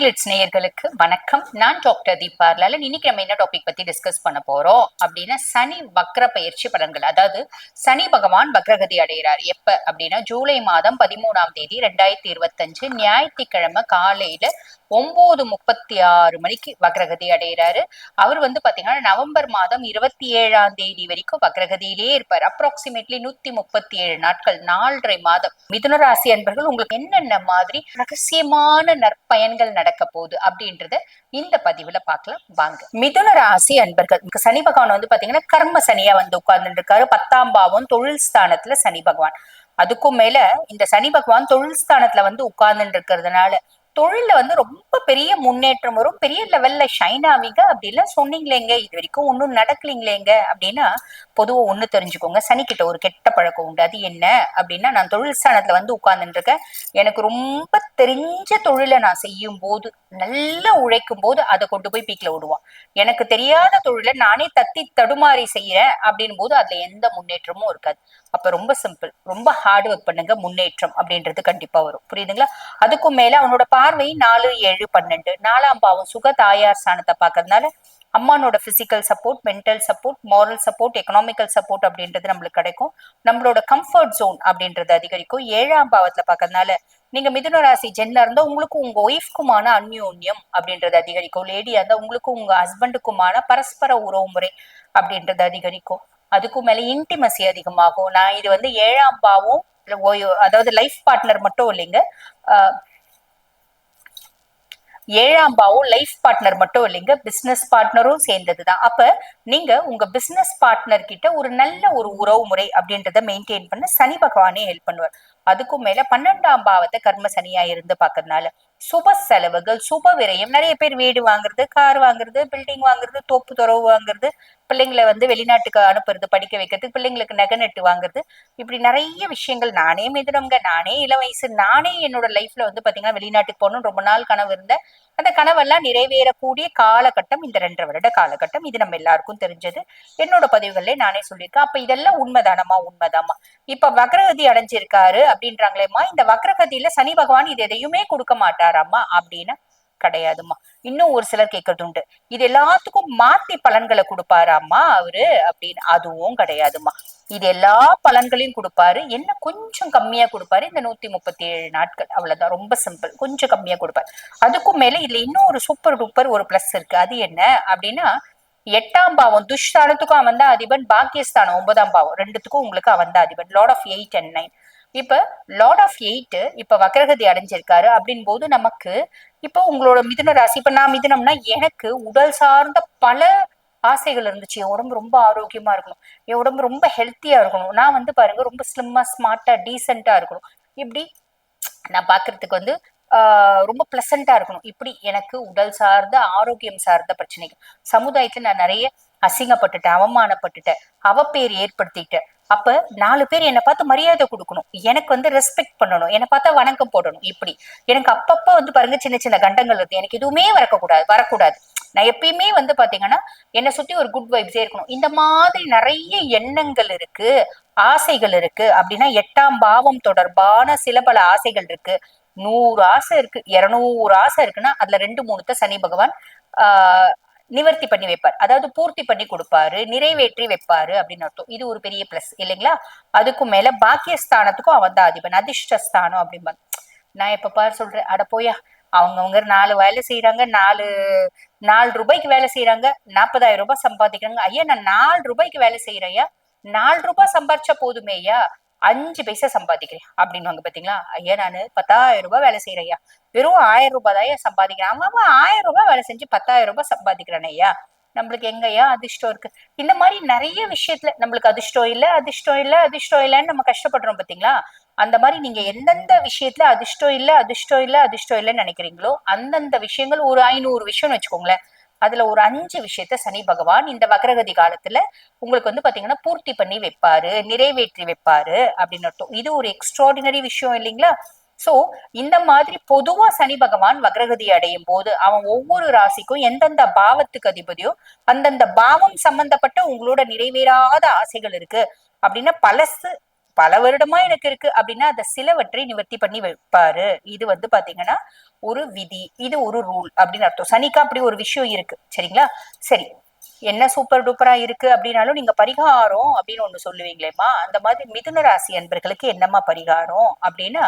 ஆஸ்ட்ரோகிளிட்ஸ் நேயர்களுக்கு வணக்கம். நான் டாக்டர் தீபா லாலன் இன்னைக்கு நம்ம என்ன டாபிக் பத்தி டிஸ்கஸ் பண்ண போறோம்? அப்படின்னா சனி வக்ர பயிற்சி பலன்கள். அதாவது சனி பகவான் வக்ரகதி அடைகிறார். எப்ப? அப்படின்னா ஜூலை மாதம் பதிமூணாம் தேதி ரெண்டாயிரத்தி இருபத்தஞ்சு ஞாயிற்றுக்கிழமை காலையில ஒன்பது முப்பத்தி ஆறு மணிக்கு வக்ரகதி அடைகிறாரு. அவர் வந்து பாத்தீங்கன்னா நவம்பர் மாதம் இருபத்தி ஏழாம் தேதி வரைக்கும் வக்ரகதியிலே இருப்பார். அப்ராக்சிமேட்லி நூத்தி முப்பத்தி ஏழு நாட்கள் நாலரை மாதம். மிதுன ராசி அன்பர்கள் உங்களுக்கு என்னென்ன மாதிரி ரகசியமான நற்பயன்கள் நட நடக்க போகுது அப்படின்றத இந்த பதிவுல பார்க்கலாம். வாங்க. மிதுன ராசி அன்பர்கள். சனி பகவான் வந்து பாத்தீங்கன்னா கர்ம சனியா வந்து உட்கார்ந்துட்டு இருக்காரு பத்தாம் பாவம் தொழில் ஸ்தானத்துல சனி பகவான். அதுக்கும் மேல இந்த சனி பகவான் தொழில் ஸ்தானத்துல வந்து உட்கார்ந்துட்டு இருக்கிறதுனால தொழில வந்து ரொம்ப பெரிய முன்னேற்றம் வரும். பெரிய லெவல்ல ஷைன் ஆவீங்க அப்படி சொன்னீங்களேங்க. இது வரைக்கும் ஒன்றும் நடக்கலீங்களேங்க. அப்படின்னா பொதுவா ஒண்ணு தெரிஞ்சுக்கோங்க. சனிக்கிட்ட ஒரு கெட்ட பழக்கம் உண்டு. அது என்ன அப்படின்னா நான் தொழில் ஸ்தானத்துல வந்து உட்கார்ந்துட்டு இருக்கேன் எனக்கு ரொம்ப தெரிஞ்ச தொழிலை நான் செய்யும் போது நல்லா உழைக்கும் போது அதை கொண்டு போய் பீக்ல விடுவான். எனக்கு தெரியாத தொழிலை நானே தத்தி தடுமாறி செய்யறேன் அப்படின் போது அதுல எந்த முன்னேற்றமும் இருக்காது. அப்ப ரொம்ப சிம்பிள் ரொம்ப ஹார்ட் ஒர்க் பண்ணுங்க. முன்னேற்றம் அப்படின்றது கண்டிப்பா வரும். புரியுதுங்களா? அதுக்கும் மேல அவனோட பார்வை நாலு ஏழு பன்னெண்டு. நாலாம் பாவம் சுக தாயார் ஸ்தானத்தை பாக்குறதுனால அம்மானோட physical support mental support moral support economical support அப்படின்றது நம்மளுக்கு கிடைக்கும். நம்மளோட கம்ஃபர்ட் ஜோன் அப்படின்றது அதிகரிக்கும். ஏழாம் பாவத்துல பாக்குறதுனால நீங்க மிதுன ராசி ஜென்ல இருந்தா உங்களுக்கும் உங்க ஒய்ஃப்க்குமான அந்யோன்யம் அப்படின்றது அதிகரிக்கும். லேடியா இருந்தா உங்களுக்கும் உங்க ஹஸ்பண்டுக்குமான பரஸ்பர உறவு முறை அப்படின்றது அதிகரிக்கும். அதுக்கும் மேல இன்டிமசி அதிகமாகும். நான் இது வந்து ஏழாம் பாவம் அதாவது லைஃப் பார்ட்னர் மட்டும் இல்லைங்க. ஏழாம் பாவம் லைஃப் பார்ட்னர் மட்டும் இல்லைங்க பிசினஸ் பார்ட்னரும் சேர்ந்ததுதான். அப்ப நீங்க உங்க பிசினஸ் பார்ட்னர் கிட்ட ஒரு நல்ல ஒரு உறவு முறை அப்படின்றத மெயின்டைன் பண்ண. சனி பகவானே ஹெல்ப் பண்ணுவார். அதுக்கும் மேல பன்னெண்டாம் பாவத்தை கர்ம சனியா இருந்து பாக்குறதுனால சுப செலவுகள் சுப விரயம் நிறைய பேர் வீடு வாங்குறது கார் வாங்குறது பில்டிங் வாங்குறது தோப்பு துறவு வாங்குறது பிள்ளைங்களை வந்து வெளிநாட்டுக்கு அனுப்புறது படிக்க வைக்கிறது பிள்ளைங்களுக்கு நகை நட்டு வாங்குறது. இப்படி நிறைய விஷயங்கள் நானே மிதுனங்க நானே இள வயசு நானே என்னோட லைஃப்ல வந்து பாத்தீங்கன்னா வெளிநாட்டுக்கு போகணும் ரொம்ப நாள் கனவு இருந்தேன். அந்த கனவெல்லாம் நிறைவேறக்கூடிய காலகட்டம் இந்த ரெண்டரை வருட காலகட்டம். இது நம்ம எல்லாருக்கும் தெரிஞ்சது. என்னோட பதிவுகள்ல நானே சொல்லியிருக்கேன். அப்ப இதெல்லாம் உண்மைதானமா உண்மைதாமா இப்ப வக்ரகதி அடைஞ்சிருக்காரு அப்படின்றாங்களேம்மா. இந்த வக்ரகதியில சனி பகவான் இது எதையுமே கொடுக்க மாட்டாராம்மா. அப்படின்னு கிடையாதுமா இன்னும் ஒரு சிலர் கேட்கறது உண்டு இது எல்லாத்துக்கும் மாத்தி பலன்களை கொடுப்பாராம்மா அவரு அப்படின்னு. அதுவும் கிடையாதுமா இது எல்லா பலன்களையும் கொடுப்பாரு. என்ன கொஞ்சம் கம்மியா கொடுப்பாரு. இந்த நூத்தி முப்பத்தி ஏழு நாட்கள். அவ்வளவுதான். ரொம்ப சிம்பிள் கொஞ்சம் கம்மியா கொடுப்பாரு. அதுக்கும் மேல இதுல இன்னும் ஒரு சூப்பர் டூப்பர் ஒரு பிளஸ் இருக்கு. அது என்ன அப்படின்னா எட்டாம் பாவம். துஷ்தானத்துக்கும் அவன் தான் அதிபன். பாக்கியஸ்தானம் ஒன்பதாம் பாவம். ரெண்டுத்துக்கும் உங்களுக்கு அவன் தான் Athiban. Lord of eight and nine இப்ப லார்ட் ஆஃப் எயிட் இப்ப வக்ரகதி அடைஞ்சிருக்காரு அப்படின் போது நமக்கு இப்போ உங்களோட மிதுன ராசி இப்ப நான் மிதுனம்னா எனக்கு உடல் சார்ந்த பல ஆசைகள் இருந்துச்சு. என் உடம்பு ரொம்ப ஆரோக்கியமா இருக்கணும். என் உடம்பு ரொம்ப ஹெல்த்தியா இருக்கணும். நான் வந்து பாருங்க ரொம்ப ஸ்லிம்மா ஸ்மார்ட்டா டீசெண்டா இருக்கணும். இப்படி நான் பாக்குறதுக்கு வந்து ஆஹ் ரொம்ப பிளசண்டா இருக்கணும். இப்படி எனக்கு உடல் சார்ந்த ஆரோக்கியம் சார்ந்த பிரச்சனைகள். சமுதாயத்துல நான் நிறைய அசிங்கப்பட்டுட்டேன் அவமானப்பட்டுட்டேன். அவப்பேர் ஏற்படுத்திட்டேன். அப்ப நாலு பேர் என்னை பார்த்து மரியாதை கொடுக்கணும். எனக்கு வந்து ரெஸ்பெக்ட் பண்ணணும். என்னை பார்த்தா வணக்கம் போடணும். இப்படி. எனக்கு அப்பப்ப வந்து பாருங்க சின்ன சின்ன கண்டங்கள் வருது எனக்கு எதுவுமே வரக்கூடாது வரக்கூடாது. நான் எப்பயுமே வந்து பாத்தீங்கன்னா என்னை சுத்தி ஒரு குட் வைப்ஸே இருக்கணும். இந்த மாதிரி நிறைய எண்ணங்கள் இருக்கு ஆசைகள் இருக்கு. அப்படின்னா எட்டாம் பாவம் தொடர்பான சில பல ஆசைகள் இருக்கு. நூறு ஆசை இருக்கு. இருநூறு ஆசை இருக்குன்னா அதுல ரெண்டு மூணுத்த சனி பகவான் ஆஹ் நிவர்த்தி பண்ணி வைப்பார். அதாவது பூர்த்தி பண்ணி கொடுப்பாரு நிறைவேற்றி வைப்பாரு அப்படின்னு அர்த்தம். இது ஒரு பெரிய பிளஸ் இல்லைங்களா? அதுக்கும் மேல பாக்கியஸ்தானத்துக்கும் அவன் தான் அதிபன். அதிர்ஷ்டஸ்தானம் அப்படிம்பாங்க. நான் எப்ப பாரு சொல்றேன்? அட போயா அவங்கவுங்க நாலு வேலை செய்யறாங்க நாலு நாலு ரூபாய்க்கு வேலை செய்யறாங்க நாற்பதாயிரம் ரூபாய் சம்பாதிக்கிறாங்க. ஐயா நான் நாலு ரூபாய்க்கு வேலை செய்யறையா நாலு ரூபாய் சம்பாதிச்சா போதுமேயா அஞ்சு பைசா சம்பாதிக்கிறேன் அப்படின்வாங்க பாத்தீங்களா? ஐயா நானு பத்தாயிரம் ரூபாய் வேலை செய்யறேன் ஐயா. வெறும் ஆயிரம் ரூபாய் தான் சம்பாதிக்கிறேன். அவன் ஆயிரம் ரூபாய் வேலை செஞ்சு பத்தாயிரம் ரூபாய் சம்பாதிக்கிறான் ஐயா. நம்மளுக்கு எங்கய்யா அதிர்ஷ்டம் இருக்கு? இந்த மாதிரி நிறைய விஷயத்துல நம்மளுக்கு அதிர்ஷ்டம் இல்ல அதிர்ஷ்டம் இல்ல அதிர்ஷ்டம் இல்லைன்னு நம்ம கஷ்டப்படுறோம் பாத்தீங்களா? அந்த மாதிரி நீங்க எந்தெந்த விஷயத்துல அதிர்ஷ்டம் இல்ல அதிர்ஷ்டம் இல்ல அதிர்ஷ்டம் இல்லைன்னு நினைக்கிறீங்களோ அந்தந்த விஷயங்கள் ஒரு ஐநூறு விஷயம்னு வச்சுக்கோங்களேன். அதுல ஒரு அஞ்சு விஷயத்த சனி பகவான் இந்த வக்ரகதி காலத்துல உங்களுக்கு வந்து பாத்தீங்கன்னா பூர்த்தி பண்ணி வைப்பாரு நிறைவேற்றி வைப்பாரு அப்படின்னு அர்த்தம். இது ஒரு எக்ஸ்ட்ராடினரி விஷயம் இல்லைங்களா? சோ இந்த மாதிரி பொதுவா சனி பகவான் வக்ரகதி அடையும் போது அவன் ஒவ்வொரு ராசிக்கும் எந்தெந்த பாவத்துக்கு அதிபதியோ அந்தந்த பாவம் சம்பந்தப்பட்ட உங்களோட நிறைவேறாத ஆசைகள் இருக்கு. அப்படின்னா பழசு பல வருடமா எனக்கு இருக்கு அப்படின்னா அதை சிலவற்றை நிவர்த்தி பண்ணி வைப்பாரு. இது வந்து பாத்தீங்கன்னா ஒரு விதி இது ஒரு ரூல் அப்படின்னு அர்த்தம். சனிக்கு அப்படி ஒரு விஷயம் இருக்கு. சரிங்களா? சரி. என்ன சூப்பர் டூப்பரா இருக்கு அப்படின்னாலும் நீங்க பரிகாரம் அப்படின்னு ஒண்ணு சொல்லுவீங்களேம்மா அந்த மாதிரி மிதுன ராசி அன்பர்களுக்கு என்னம்மா பரிகாரம் அப்படின்னா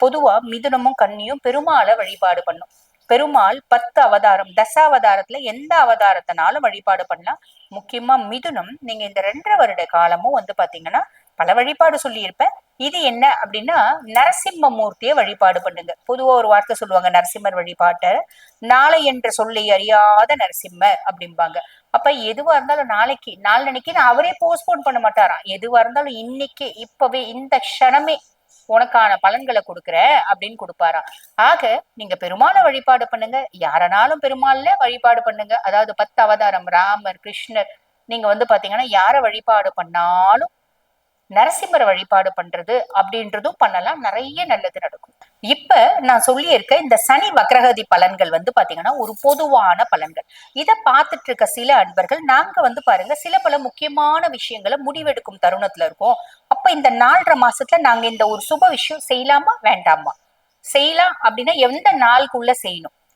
பொதுவா மிதுனமும் கண்ணியும் பெருமாளை வழிபாடு பண்ணும். பெருமாள் பத்து அவதாரம் தசாவதாரத்துல எந்த அவதாரத்தினாலும் வழிபாடு பண்ணலாம். முக்கியமா மிதுனம் நீங்க இந்த ரெண்டரை வருட காலமும் வந்து பாத்தீங்கன்னா பல வழிபாடு சொல்லியிருப்பேன் இது என்ன அப்படின்னா நரசிம்ம மூர்த்தியை வழிபாடு பண்ணுங்க. பொதுவா ஒரு வார்த்தை சொல்லுவாங்க நரசிம்மர் வழிபாட்டை. நாளை என்ற சொல்லை அறியாத நரசிம்மர் அப்படிம்பாங்க. அப்ப எதுவா இருந்தாலும் நாளைக்கு நாளன்னைக்கு நான் அவரே போஸ்ட்போன் பண்ண மாட்டாராம். எதுவா இருந்தாலும் இன்னைக்கு இப்பவே இந்த க்ஷணமே உனக்கான பலன்களை கொடுக்குற அப்படின்னு கொடுப்பாராம். ஆக நீங்க பெருமாளை வழிபாடு பண்ணுங்க. யாரனாலும் பெருமாள்ல வழிபாடு பண்ணுங்க. அதாவது பத்து அவதாரம் ராமர் கிருஷ்ணர் நீங்க வந்து பாத்தீங்கன்னா யார வழிபாடு பண்ணாலும் நரசிம்மர் வழிபாடு பண்றது அப்படின்றதும் பண்ணலாம். நிறைய நல்லது நடக்கும். இப்ப நான் சொல்லியிருக்க இந்த சனி வக்ரகதி பலன்கள் வந்து பாத்தீங்கன்னா ஒரு பொதுவான பலன்கள். இதை பார்த்துட்டு இருக்க சில அன்பர்கள் நாங்க வந்து பாருங்க சில பல முக்கியமான விஷயங்களை முடிவெடுக்கும் தருணத்துல இருக்கோம். அப்ப இந்த நாலரை மாசத்துல நாங்க இந்த ஒரு சுப விஷயம் செய்யலாமா? வேண்டாமா? செய்யலாம் அப்படின்னா எந்த நாளுக்குள்ள செய்யணும்?